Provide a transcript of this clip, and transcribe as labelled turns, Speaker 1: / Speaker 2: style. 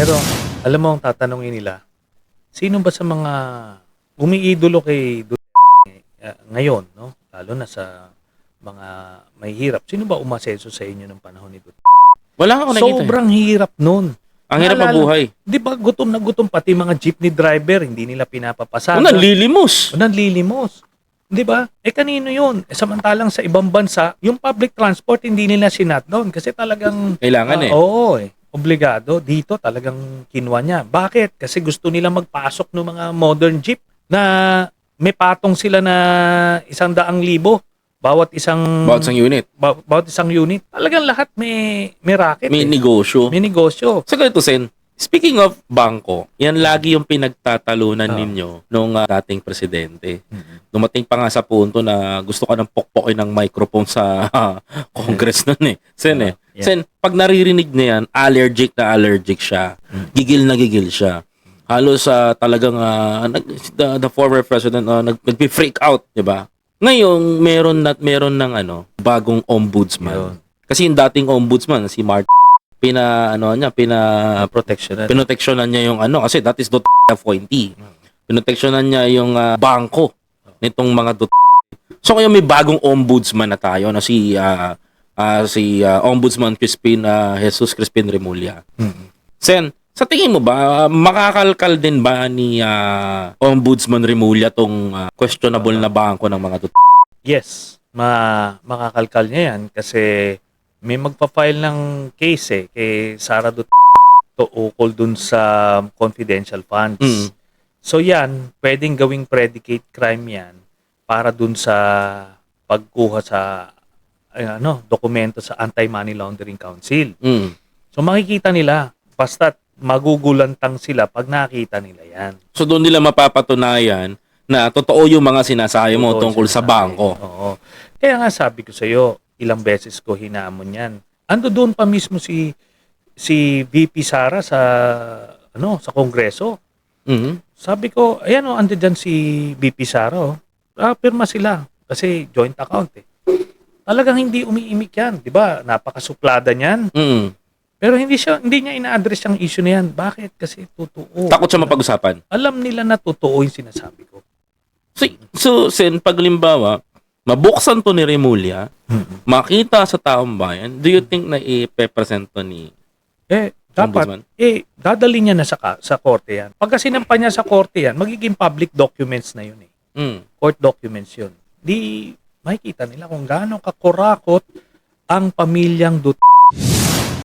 Speaker 1: Pero, alam mo ang tatanungin nila, sino ba sa mga umiidolo kay Duterte uh, ngayon, no? Lalo na sa mga may hirap. Sino ba umasenso sa inyo ng panahon ni Duterte?
Speaker 2: Wala ako nakikita. eh.
Speaker 1: Sobrang hirap nun.
Speaker 2: Ang hirap
Speaker 1: Naalala-
Speaker 2: mabuhay.
Speaker 1: Di ba gutom na gutom pati mga jeepney driver, hindi nila pinapapasada.
Speaker 2: Una, lilimos.
Speaker 1: O nanlilimos. Di ba? Eh kanino yun? Eh, samantalang sa ibang bansa, yung public transport hindi nila sinat down kasi talagang
Speaker 2: Kailangan
Speaker 1: Ah,
Speaker 2: eh.
Speaker 1: Oo eh. Obligado. Dito talagang kinuha niya. Bakit? Kasi gusto nila magpasok ng mga modern jeep na may patong sila na isang daang libo bawat isang
Speaker 2: Bawat isang unit.
Speaker 1: ba- bawat isang unit. Talagang lahat may may racket.
Speaker 2: May
Speaker 1: eh.
Speaker 2: negosyo.
Speaker 1: may negosyo.
Speaker 2: Sa ganito, Sen, speaking of bangko, yan lagi yung pinagtatalunan
Speaker 1: Ah.
Speaker 2: ninyo nung ah, dating presidente. Dumating pa nga sa punto na gusto ka ng pokpokin ng microphone sa Congress nun eh. Sen eh.
Speaker 1: Yeah.
Speaker 2: Sen, pag naririnig niya yan, allergic na allergic siya.
Speaker 1: Mm.
Speaker 2: Gigil na gigil siya. Halos sa talagang ah, nag, the, the former president uh, nag, nagpi-freak out, 'di ba? Ngayon, meron na meron ng ano, bagong ombudsman.
Speaker 1: Yun.
Speaker 2: Kasi yung dating ombudsman si Mark pina ano niya, pina
Speaker 1: Protection na.
Speaker 2: pinoteksyonan niya yung ano kasi that is the appointee. Pinoteksyonan niya yung ah, bangko nitong mga dot So ngayon may bagong ombudsman na tayo na si ah, ah, si ah, Ombudsman Crispin ah, Jesus Crispin Remulla.
Speaker 1: Mm.
Speaker 2: Sen, sa tingin mo ba makakalkal din ba ni ah, Ombudsman Remulla tong ah, questionable na bangko ng mga dot
Speaker 1: Yes, ma makakalkal niya yan kasi may magpa-file ng case eh kay Sara Duterte ukol dun sa confidential funds.
Speaker 2: Mm.
Speaker 1: So yan, pwedeng gawing predicate crime yan para dun sa pagkuha sa ay, ano, dokumento sa Anti-Money Laundering Council.
Speaker 2: Mm.
Speaker 1: So makikita nila, basta magugulantang sila pag nakita nila yan.
Speaker 2: So doon nila mapapatunayan na totoo yung mga sinasabi mo
Speaker 1: Totoo
Speaker 2: tungkol sa
Speaker 1: sinasabi.
Speaker 2: bangko.
Speaker 1: Oo. Kaya nga sabi ko sa iyo, ilang beses ko hinamon yan. Ando doon pa mismo si si VP Sara sa ano sa kongreso.
Speaker 2: Mhm.
Speaker 1: Sabi ko, ayan o, ando dyan si VP Sara oh. Ah, pirma sila kasi joint account eh. Talagang hindi umiimik yan, 'di ba? Napakasuplada niyan.
Speaker 2: Mm.
Speaker 1: Pero hindi siya hindi niya ina-address yung issue na yan. Bakit? Kasi totoo.
Speaker 2: Takot siya mapag-usapan.
Speaker 1: Alam nila na totoo yung sinasabi ko.
Speaker 2: So, so Sen, pag limbawa, mabuksan to ni Remulla, makita sa taong bayan, do you think na i-present to ni
Speaker 1: Eh, dapat
Speaker 2: Ombudsman?
Speaker 1: eh dadali niya na sa sa korte yan. Pag kasi nampa niya sa korte yan, magiging public documents na yun eh.
Speaker 2: Mm.
Speaker 1: Court documents yun. Di makikita nila kung gaano kakurakot ang pamilyang Duterte